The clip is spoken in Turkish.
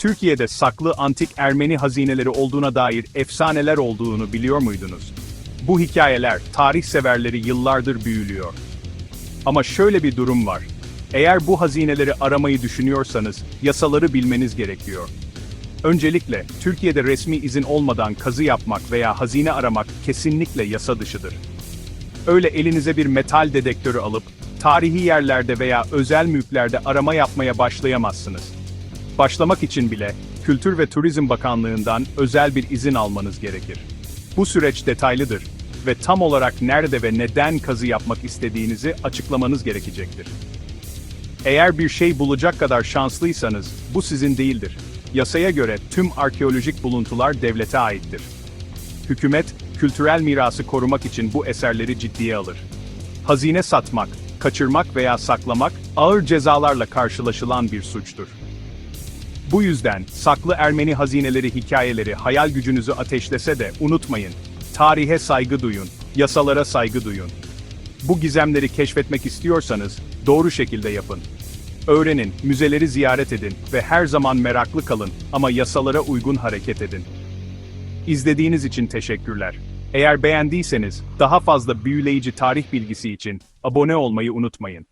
Türkiye'de saklı antik Ermeni hazineleri olduğuna dair efsaneler olduğunu biliyor muydunuz? Bu hikayeler tarih severleri yıllardır büyülüyor. Ama şöyle bir durum var. Eğer bu hazineleri aramayı düşünüyorsanız yasaları bilmeniz gerekiyor. Öncelikle Türkiye'de resmi izin olmadan kazı yapmak veya hazine aramak kesinlikle yasa dışıdır. Öyle elinize bir metal dedektörü alıp tarihi yerlerde veya özel mülklerde arama yapmaya başlayamazsınız. Başlamak için bile Kültür ve Turizm Bakanlığı'ndan özel bir izin almanız gerekir. Bu süreç detaylıdır ve tam olarak nerede ve neden kazı yapmak istediğinizi açıklamanız gerekecektir. Eğer bir şey bulacak kadar şanslıysanız, bu sizin değildir. Yasaya göre tüm arkeolojik buluntular devlete aittir. Hükümet, kültürel mirası korumak için bu eserleri ciddiye alır. Hazine satmak, kaçırmak veya saklamak, ağır cezalarla karşılaşılan bir suçtur. Bu yüzden, saklı Ermeni hazineleri hikayeleri hayal gücünüzü ateşlese de unutmayın, tarihe saygı duyun, yasalara saygı duyun. Bu gizemleri keşfetmek istiyorsanız, doğru şekilde yapın. Öğrenin, müzeleri ziyaret edin ve her zaman meraklı kalın ama yasalara uygun hareket edin. İzlediğiniz için teşekkürler. Eğer beğendiyseniz, daha fazla büyüleyici tarih bilgisi için abone olmayı unutmayın.